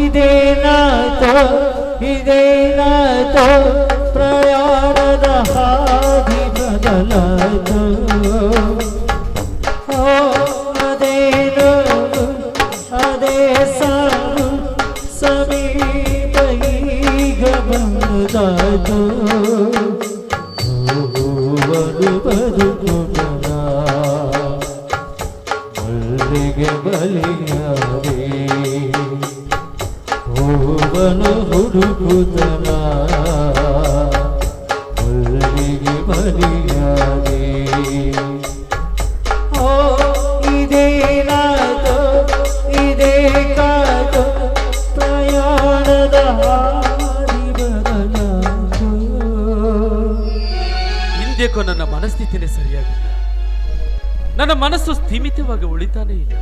ಇದೇನಾತೋ ಇದೇನಾತೋ ಪ್ರಯಾಣದ ಹಾದಿ ಬದಲಾತೋ ಓ ಅದೇನೋ ಅದೇ ಸಾಲು ಸಮೀಪ ಈಗ ಬಂದಾತೋ ಹೂವನು ಓ, ಇದೇ ನನ್ನ ಮನಸ್ಥಿತಿನೇ ಸರಿಯಾಗಿಲ್ಲ. ನನ್ನ ಮನಸ್ಸು ಸ್ಥಿಮಿತವಾಗಿ ಉಳಿತಾನೇ ಇಲ್ಲ.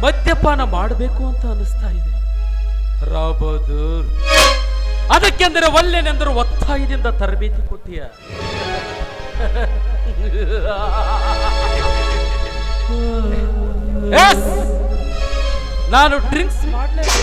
ಮದ್ಯಪಾನ ಮಾಡಬೇಕು ಅಂತ ಅನಿಸ್ತಾ ಇದೆ. ರಾಬದೂರ್ ಅದಕ್ಕೆಂದರೆ ಒಲ್ಲೆನೆಂದರು ಒತ್ತಾಯದಿಂದ ತರಬೇತಿ ಕೊಟ್ಟಿಯ! ನಾನು ಡ್ರಿಂಕ್ಸ್ ಮಾಡಲೇ ಈಗ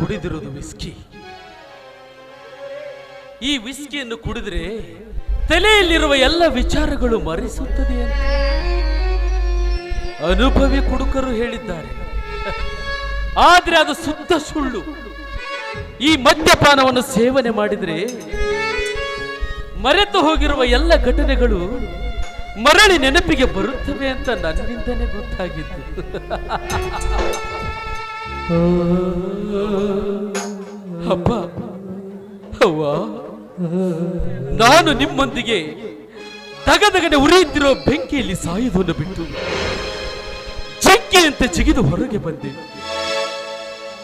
ನಾನು ಕುಡಿದಿರುವುದು ವಿಸ್ಕಿ ಈ ವಿಸ್ಕಿಯನ್ನು ಕುಡಿದ್ರೆ ತಲೆಯಲ್ಲಿರುವ ಎಲ್ಲ ವಿಚಾರಗಳು ಮರೆಸುತ್ತದೆ ಅನುಭವಿ ಕುಡುಕರು ಹೇಳಿದ್ದಾರೆ. ಆದ್ರೆ ಅದು ಸುತ್ತ ಸುಳ್ಳು. ಈ ಮದ್ಯಪಾನವನ್ನು ಸೇವನೆ ಮಾಡಿದ್ರೆ ಮರೆತು ಹೋಗಿರುವ ಎಲ್ಲ ಘಟನೆಗಳು ಮರಳಿ ನೆನಪಿಗೆ ಬರುತ್ತವೆ ಅಂತ ನನ್ನಿಂದನೇ ಗೊತ್ತಾಗಿತ್ತು ಹಬ್ಬ. ಅವ್ವ. ನಾನು ನಿಮ್ಮೊಂದಿಗೆ ತಗದಗಡೆ ಉರಿಯುತ್ತಿರೋ ಬೆಂಕಿಯಲ್ಲಿ ಸಾಯುವುದನ್ನು ಬಿಟ್ಟು ಜಂಕಿಯಂತೆ ಜಿಗಿದು ಹೊರಗೆ ಬಂದೆ.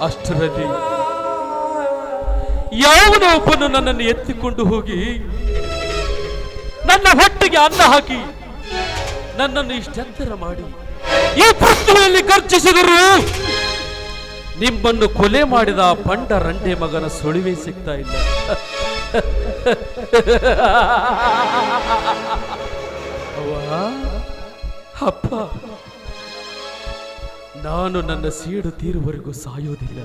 ಅಷ್ಟರಲ್ಲಿ ಯಾವುದೋ ಒಬ್ಬನು ನನ್ನನ್ನು ಎತ್ತಿಕೊಂಡು ಹೋಗಿ ನನ್ನ ಹೊಟ್ಟೆಗೆ ಅನ್ನ ಹಾಕಿ ನನ್ನನ್ನು ಇಷ್ಟೆತ್ತರ ಮಾಡಿ ಈ ಪೃಥ್ವಿಯಲ್ಲಿ ಗರ್ಜಿಸಿದರು ನಿಮ್ಮನ್ನು ಕೊಲೆ ಮಾಡಿದ ಬಂಡ ರಂಡೆ ಮಗನ ಸುಳಿವೆ ಸಿಗ್ತಾ ಇಲ್ಲ. ಅಪ್ಪ, ನಾನು ನನ್ನ ಸೀಡು ತೀರುವರೆಗೂ ಸಾಯೋದಿಲ್ಲ.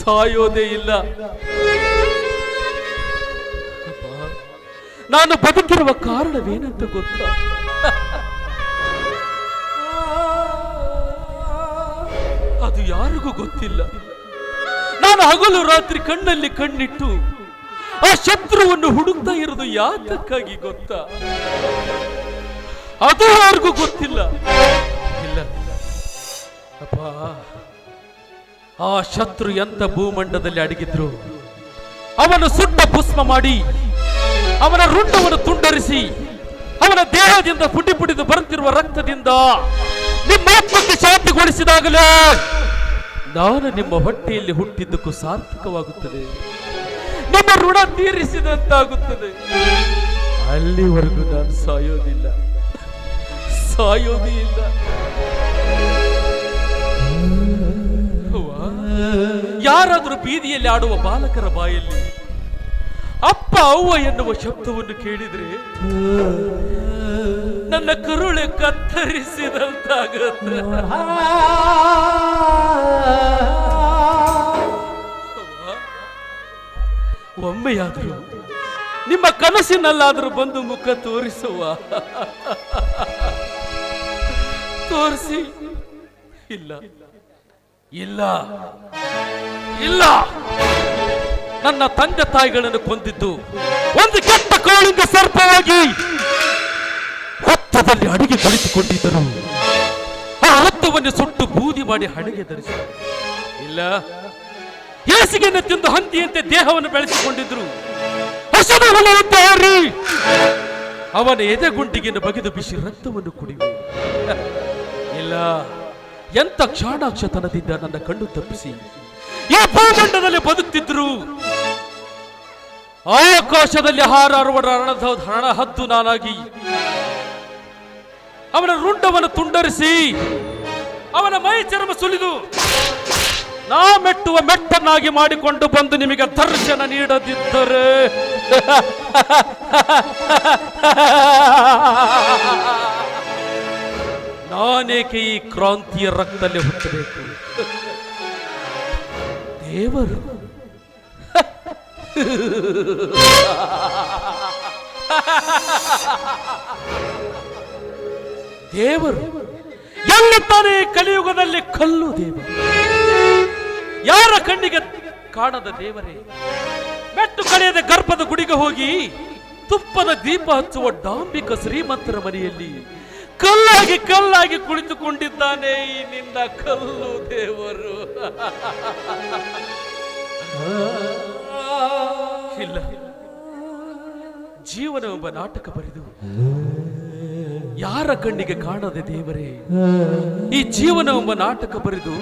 ಸಾಯೋದೇ ಇಲ್ಲ. ನಾನು ಬದುಕಿರುವ ಕಾರಣವೇನಂತ ಗೊತ್ತಾ? ಅದು ಯಾರಿಗೂ ಗೊತ್ತಿಲ್ಲ. ನಾನು ಹಗಲು ರಾತ್ರಿ ಕಣ್ಣಲ್ಲಿ ಕಣ್ಣಿಟ್ಟು, ಆ ಶತ್ರುವನ್ನು ಹುಡುಕ್ತಾ ಇರೋದು ಯಾತಕ್ಕಾಗಿ ಗೊತ್ತಾ? ಅದು ಯಾರಿಗೂ ಗೊತ್ತಿಲ್ಲ. ಇಲ್ಲ ಅಪ್ಪ ಆ ಶತ್ರು ಎಂತ ಭೂಮಂಡದಲ್ಲಿ ಅಡಗಿದ್ರು? ಅವನು ಸುಟ್ಟ ಭಸ್ಮ ಮಾಡಿ, ಅವನ ರುಂಡವನ್ನು ತುಂಡರಿಸಿ, ಅವನ ದೇಹದಿಂದ ಪುಡಿ ಪುಡಿದು ಬರುತ್ತಿರುವ ರಕ್ತದಿಂದ ನಿಮ್ಮ ಆತ್ಮಕ್ಕೆ ಶಾಂತಿಗೊಳಿಸಿದಾಗಲೇ ನಾನು ನಿಮ್ಮ ಹೊಟ್ಟೆಯಲ್ಲಿ ಹುಟ್ಟಿದ್ದಕ್ಕೂ ಸಾರ್ಥಕವಾಗುತ್ತದೆ. ನಿಮ್ಮ ಋಣ ತೀರಿಸಿದಂತಾಗುತ್ತದೆ. ಅಲ್ಲಿವರೆಗೂ ನಾನು ಸಾಯೋದಿಲ್ಲ. ಸಾಯೋದೇ ಇಲ್ಲ. ಯಾರಾದರೂ ಬೀದಿಯಲ್ಲಿ ಆಡುವ ಬಾಲಕರ ಬಾಯಲ್ಲಿ ಅಪ್ಪ ಅವ್ವ ಎನ್ನುವ ಶಬ್ದವನ್ನು ಕೇಳಿದ್ರೆ ನನ್ನ ಕರುಳೆ ಕತ್ತರಿಸಿದಂತಾಗುತ್ತೆ. ಒಮ್ಮೆಯಾದರೂ ನಿಮ್ಮ ಕನಸಿನಲ್ಲಾದರೂ ಬಂದು ಮುಖ ತೋರಿಸುವ. ತೋರಿಸಿ. ಇಲ್ಲ. ಇಲ್ಲ. ಇಲ್ಲ. ನನ್ನ ತಂದೆ ತಾಯಿಗಳನ್ನು ಕೊಂದಿದ್ದು. ಒಂದು ಕೆಟ್ಟ ಕೋಳಿಂದ ಸರ್ಪವಾಗಿ ಹತ್ತದಲ್ಲಿ ಅಡಿಗೆ ಕಳಿಸಿಕೊಂಡಿದ್ದರು ಆ ಹೊತ್ತವನ್ನು ಸುಟ್ಟು ಬೂದಿ ಮಾಡಿ ಹಣೆಗೆ ಧರಿಸಿ ಇಲ್ಲ ಹೇಸಿಗೆಯನ್ನು ತಿಂದು ಹಂದಿಯಂತೆ ದೇಹವನ್ನು ಬೆಳೆಸಿಕೊಂಡಿದ್ರು. ಅವನ ಎದೆಗುಂಡಿಗೆಯನ್ನು ಬಗೆದು ಬಿಸಿ ರಕ್ತವನ್ನು ಕುಡಿಯುವ. ಇಲ್ಲ ಎಂತ ಕ್ಷಾಣಾಕ್ಷತನದಿಂದ ನನ್ನ ಕಣ್ಣು ತಪ್ಪಿಸಿ. ಈ ಭೂಮಂಡದಲ್ಲಿ ಬದುಕ್ತಿದ್ರು. ಆಕಾಶದಲ್ಲಿ ರಣದ ಹಣ ಹದ್ದು ನಾನಾಗಿ. ಅವನ ರುಂಡವನ್ನು ತುಂಡರಿಸಿ, ಅವನ ಮೈ ಚರ್ಮ ಸುಲಿದು, ನಾ ಮೆಟ್ಟುವ ಮೆಟ್ಟನ್ನಾಗಿ ಮಾಡಿಕೊಂಡು ಬಂದು ನಿಮಗೆ ದರ್ಶನ ನೀಡದಿದ್ದರೆ. ನಾನೇಕೆ ಈ ಕ್ರಾಂತಿಯ ರಕ್ತದಲ್ಲಿ ಹುಟ್ಟಬೇಕು? ದೇವರು. ದೇವರು. ಎಲ್ಲಿದ್ದಾನೆ ಕಲಿಯುಗದಲ್ಲಿ ಕಲ್ಲು ದೇವರು. ಯಾರ ಕಣ್ಣಿಗೆ ಕಾಣದ ದೇವರೇ? ಮೆಟ್ಟು ಕಳೆಯದ ಗರ್ಭದ ಗುಡಿಗೆ ಹೋಗಿ ತುಪ್ಪದ ದೀಪ ಹಚ್ಚುವ ಡಾಂಬಿಕ ಶ್ರೀಮಂತರ ಮನೆಯಲ್ಲಿ ಕಲ್ಲಾಗಿ ಕಲ್ಲಾಗಿ ಕುಳಿತುಕೊಂಡಿದ್ದಾನೆ ಈ ನಿನ್ನ ಕಲ್ಲು ದೇವರು. ಇಲ್ಲ. ಜೀವನವೆಂಬ ನಾಟಕ ಬರೆದು ಯಾರ ಕಣ್ಣಿಗೆ ಕಾಣದೆ ದೇವರೇ? ಈ ಜೀವನವೆಂಬ ನಾಟಕ ಬರೆದು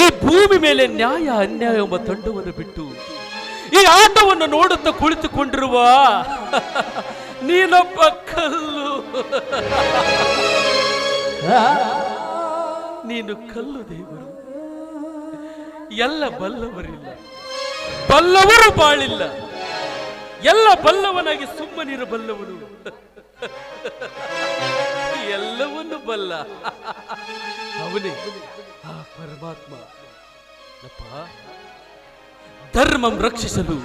ಈ ಭೂಮಿ ಮೇಲೆ ನ್ಯಾಯ ಅನ್ಯಾಯ ಎಂಬ ತಂಡವನ್ನು ಬಿಟ್ಟು ಈ ಆಟವನ್ನು ನೋಡುತ್ತಾ ಕುಳಿತುಕೊಂಡಿರುವ ನೀನೊಬ್ಬ ಕಲ್ಲು ನೀನು ಕಲ್ಲು ದೇವರು. ಎಲ್ಲ ಬಲ್ಲವರಿಲ್ಲ. ಬಲ್ಲವರು ಬಾಳಿಲ್ಲ. ಎಲ್ಲ ಬಲ್ಲವನಾಗಿ ಸುಮ್ಮನಿರಬಲ್ಲವನು ಎಲ್ಲವನ್ನು ಬಲ್ಲ. ಅವನೇ ಆ ಪರಮಾತ್ಮ. ಧರ್ಮಂ ರಕ್ಷಿಸಲು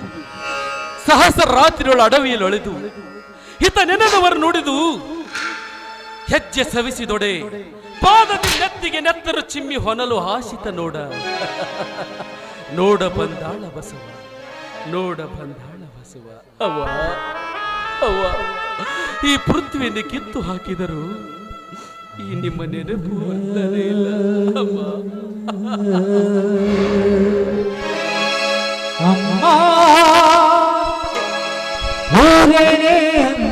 ಸಹಸ್ರ ರಾತ್ರಿಯೊಳ ಅಡವಿಯಲ್ಲಿ ಒಳೆದು ಹಿತ ನೆನೆದವರು ನುಡಿದು, ಹೆಜ್ಜೆ ಸವಿಸಿದೊಡೆ ಪಾದದಿ ನೆತ್ತಿಗೆ ನೆತ್ತರು ಚಿಮ್ಮಿ ಹೊನಲು ಹಾಸಿತ ನೋಡ. ನೋಡ ಬಂದಾಳ ಬಸವ, ನೋಡ ಬಂದಾಳ ಬಸವ. ಅವ್ವ ಅವ್ವ, ಈ ಪೃಥ್ವಿಯನ್ನು ಕಿತ್ತು ಹಾಕಿದರು ಈ ನಿಮ್ಮ ನೆನಪು ಅಮ್ಮ ಇಲ್ಲ, ಅಮ್ಮ.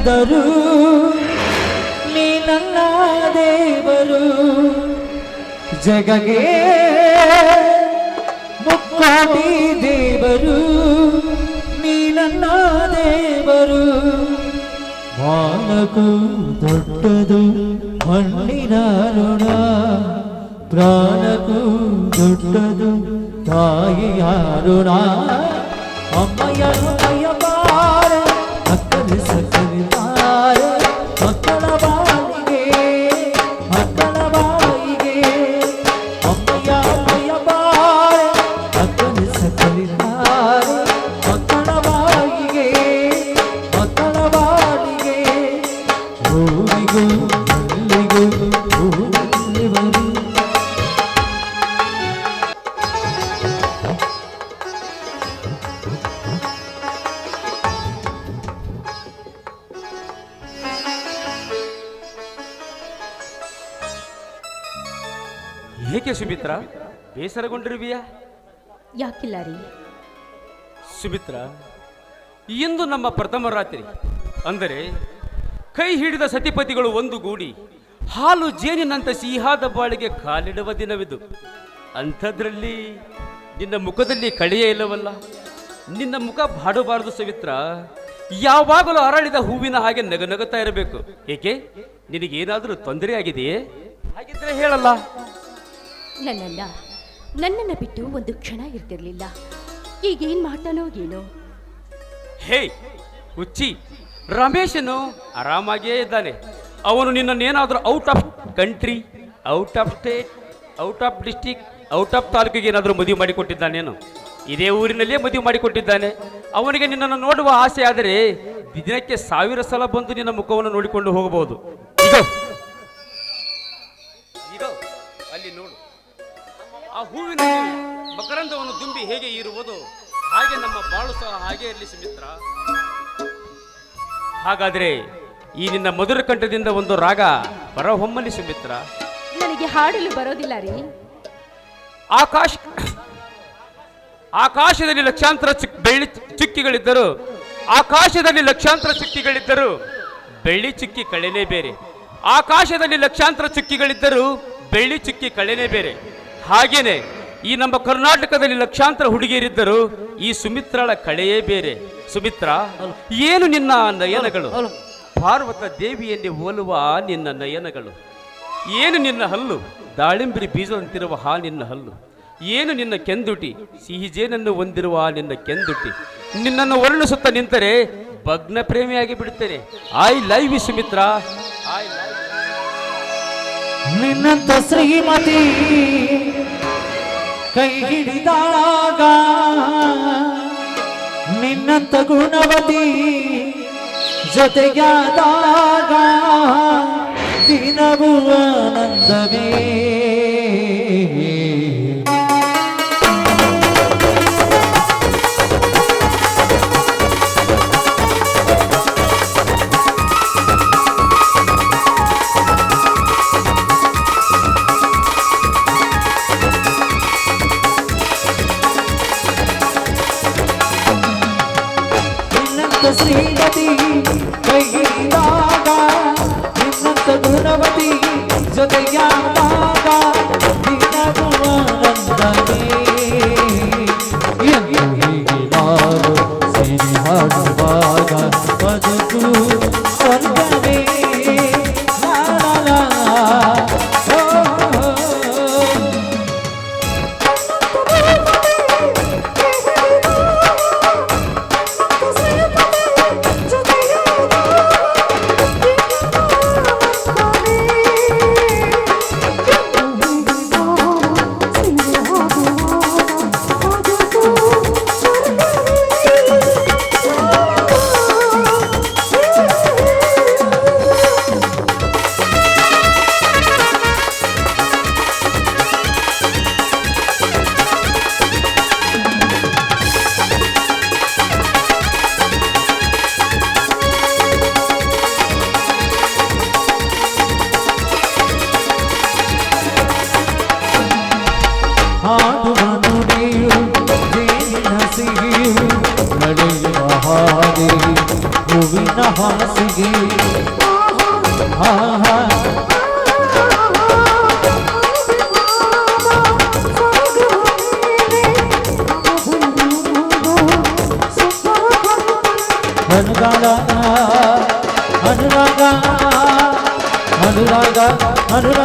ಊರೇನೇ ಅಂದರು ನೀ ನನ್ನ ದೇವರು ಜಗಗೆ ಮುಕ್ಕೋಟಿ ದೇವರು ನೀ ನನ್ನ ದೇವರು ಮಾನಕು ದೊಡ್ಡದು ಮಣ್ಣಿನ ಋಣ ಪ್ರಾಣಕ್ಕೂ ದೊಡ್ಡದು ತಾಯಿಯ ಋಣ ಅಮ್ಮಯ್ಯ ಏಕೆ ಸುಮಿತ್ರ? ಬೇಸರಗೊಂಡಿರುವಿಯಾ? ಯಾಕಿಲ್ಲ ರೀ? ಸುಮಿತ್ರ ಇಂದು ನಮ್ಮ ಪ್ರಥಮ ರಾತ್ರಿ. ಅಂದರೆ ಕೈ ಹಿಡಿದ ಸತಿಪತಿಗಳು ಒಂದು ಗೂಡಿ ಹಾಲು ಜೇನಿನಂತ ಸಿಹಿಯಾದ ಬಾಳಿಗೆ ಕಾಲಿಡುವ ದಿನವಿದು. ಅಂಥದ್ರಲ್ಲಿ ನಿನ್ನ ಮುಖದಲ್ಲಿ ಕಳೆಯೇ ಇಲ್ಲವಲ್ಲ? ನಿನ್ನ ಮುಖ ಬಾಡಬಾರದು ಸುಮಿತ್ರ. ಯಾವಾಗಲೂ ಅರಳಿದ ಹೂವಿನ ಹಾಗೆ ನಗನಗುತ್ತಾ ಇರಬೇಕು. ಏಕೆ? ನಿನಗೇನಾದರೂ ತೊಂದರೆ ಆಗಿದೆಯೇ ಹಾಗಿದ್ರೆ ಹೇಳಲ್ಲ. ನನ್ನನ್ನ ನನ್ನನ್ನ ಬಿಟ್ಟು ಒಂದು ಕ್ಷಣ ಇರ್ತಿರ್ಲಿಲ್ಲ. ಈಗೇನ್ ಮಾಡ್ತಾನೋ ಏನೋ. ಹೇ, ಹುಚ್ಚಿ, ರಮೇಶನು ಆರಾಮಾಗೇ ಇದ್ದಾನೆ. ಅವನು ನಿನ್ನನ್ನೇನಾದರೂ out of country out of state out of district out of ತಾಲೂಕಿಗೆ ಏನಾದರೂ ಮದುವೆ ಮಾಡಿಕೊಟ್ಟಿದ್ದಾನೇನು? ಇದೇ ಊರಿನಲ್ಲೇ ಮದುವೆ ಮಾಡಿಕೊಟ್ಟಿದ್ದಾನೆ. ಅವನಿಗೆ ನಿನ್ನನ್ನು ನೋಡುವ ಆಸೆ ಆದರೆ ದಿನಕ್ಕೆ ಸಾವಿರ ಸಲ ಬಂದು ನಿನ್ನ ಮುಖವನ್ನು ನೋಡಿಕೊಂಡು ಹೋಗಬಹುದು. ಅಲ್ಲಿ ನೋಡು. ಆ ಹೂವಿನ ಮಕರಂದವನ್ನು ದುಂಬಿ ಹೇಗೆ ಇರುವುದು ಹಾಗೆ ನಮ್ಮ ಬಾಳು ಸಹ ಹಾಗೆ ಇರಲಿ ಸುಮಿತ್ರ ಹಾಗಾದ್ರೆ ಈ ನಿನ್ನ ಮಧುರ ಕಂಠದಿಂದ ಒಂದು ರಾಗ ಹೊಮ್ಮಲಿ ಸುಮಿತ್ರ ನನಗೆ ಹಾಡಲು ಬರೋದಿಲ್ಲ ರೀ. ಆಕಾಶ ಆಕಾಶದಲ್ಲಿ ಲಕ್ಷಾಂತರ ಚಿಕ್ ಬೆಳ್ಳಿ ಚುಕ್ಕಿಗಳಿದ್ದರು. ಆಕಾಶದಲ್ಲಿ ಲಕ್ಷಾಂತರ ಚುಕ್ಕಿಗಳಿದ್ದರು. ಬೆಳ್ಳಿ ಚುಕ್ಕಿ ಕಳೆನೇ ಬೇರೆ. ಆಕಾಶದಲ್ಲಿ ಲಕ್ಷಾಂತರ ಚುಕ್ಕಿಗಳಿದ್ದರೂ. ಬೆಳ್ಳಿ ಚುಕ್ಕಿ ಕಳೆನೇ ಬೇರೆ. ಹಾಗೇನೆ ಈ ನಮ್ಮ ಕರ್ನಾಟಕದಲ್ಲಿ ಲಕ್ಷಾಂತರ ಹುಡುಗಿಯರಿದ್ದರು ಈ ಸುಮಿತ್ರಳ ಕಳೆಯೇ ಬೇರೆ. ಸುಮಿತ್ರ ಏನು ನಿನ್ನ ನಯನಗಳು? ಪಾರ್ವತ ದೇವಿಯಲ್ಲಿ ಹೋಲುವ ನಿನ್ನ ನಯನಗಳು. ಏನು ನಿನ್ನ ಹಲ್ಲು? ದಾಳಿಂಬರಿ ಬೀಜದಂತಿರುವ ಹಾ ನಿನ್ನ ಹಲ್ಲು. ಏನು ನಿನ್ನ ಕೆಂದುಟಿ? ಸಿಹಿಜೇನನ್ನು ಹೊಂದಿರುವ ನಿನ್ನ ಕೆಂದುಟಿ. ನಿನ್ನನ್ನು ವರ್ಣಿಸುತ್ತಾ ನಿಂತರೆ ಭಗ್ನ ಪ್ರೇಮಿಯಾಗಿ ಬಿಡುತ್ತೇನೆ. I live you Sumitra. I love ನಿನ್ನಂತ ಶ್ರೀಮತಿ ಕೈ ಹಿಡಿದಾಗ ನಿನ್ನಂತ ಗುಣವತಿ ಜೊತೆಗಾದಾಗ ದಿನವೂ ಆನಂದವೇ. 하늘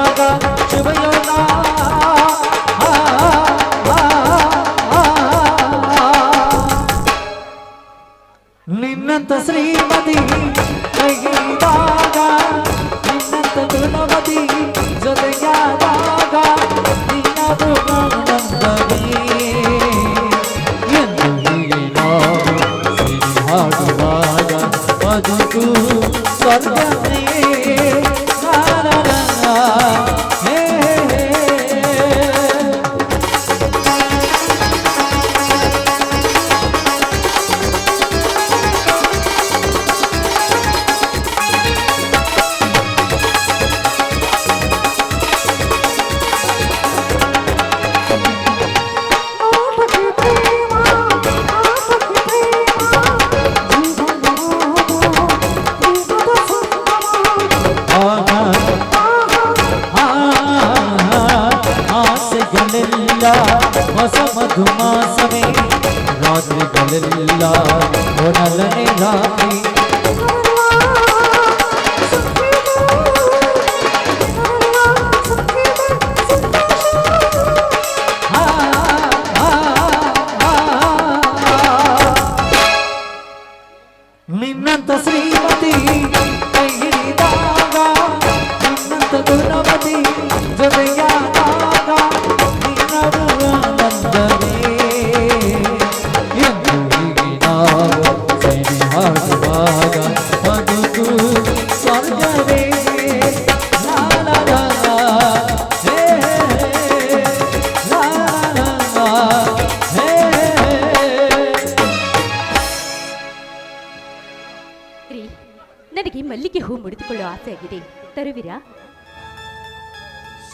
ಹೂ ಮುಡಿದುಕೊಳ್ಳೋ ಆಸೆ ಆಗಿದೆ. ತರುವಿರಾ?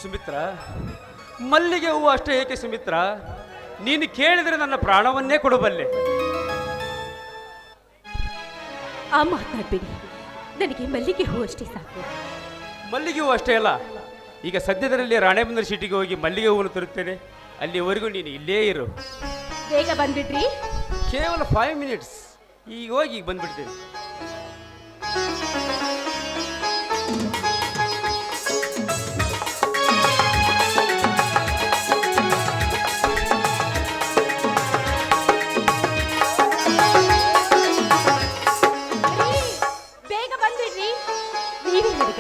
ಸುಮಿತ್ರ ಮಲ್ಲಿಗೆ ಹೂವು ಅಷ್ಟೇ ಏಕೆ ಸುಮಿತ್ರ? ನೀನು ಕೇಳಿದರೆ ನನ್ನ ಪ್ರಾಣವನ್ನೇ ಕೊಡಬಲ್ಲೆ ಆ ಮಾತನಾಡಬೇಡಿ ನನಗೆ ಮಲ್ಲಿಗೆ ಹೂ ಅಷ್ಟೇ ಸಾಕು. ಮಲ್ಲಿಗೆ ಹೂವು ಅಷ್ಟೇ ಅಲ್ಲ. ಈಗ ಸದ್ಯದರಲ್ಲಿ ರಾಣೆಬಂದರ್ ಸಿಟಿಗೆ ಹೋಗಿ ಮಲ್ಲಿಗೆ ಹೂವನ್ನು ತರುತ್ತೇನೆ. ಅಲ್ಲಿವರೆಗೂ ನೀನು ಇಲ್ಲೇ ಇರು. ಬೇಗ ಬಂದ್ಬಿಡ್ರಿ. ಕೇವಲ ಫೈವ್ ಮಿನಿಟ್ಸ್ ಈಗ ಹೋಗಿ ಈಗ ಬಂದ್ಬಿಡ್ತೀನಿ.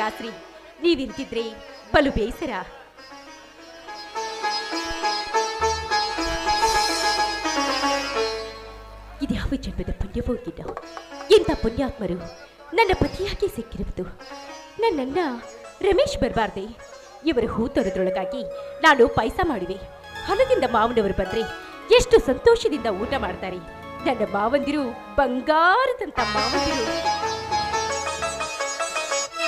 ನೀವೇ ನೀವಿಂತಿದ್ರೆ ಬಲು ಬೇಸರ. ಇದ್ಯಾವ ಜನ್ಮದ ಪುಣ್ಯವೋ ಏನೋ ಎಂಥ ಪುಣ್ಯಾತ್ಮರು? ನನ್ನ ಪತಿಯಾಗಿ ಸಿಕ್ಕಿರುವುದು. ನನ್ನನ್ನ ರಮೇಶ್ ಬರಬಾರ್ದೆ. ಇವರು ಹೂ ತೊರೆದ್ರೊಳಗಾಗಿ ನಾನು ಪಾಯಸ ಮಾಡಿವೆ. ಹೊಲದಿಂದ ಮಾವನವರು ಬಂದ್ರೆ ಎಷ್ಟು ಸಂತೋಷದಿಂದ ಊಟ ಮಾಡ್ತಾರೆ. ನನ್ನ ಮಾವಂದಿರು ಬಂಗಾರದಂತ ಮಾವಂದಿರು.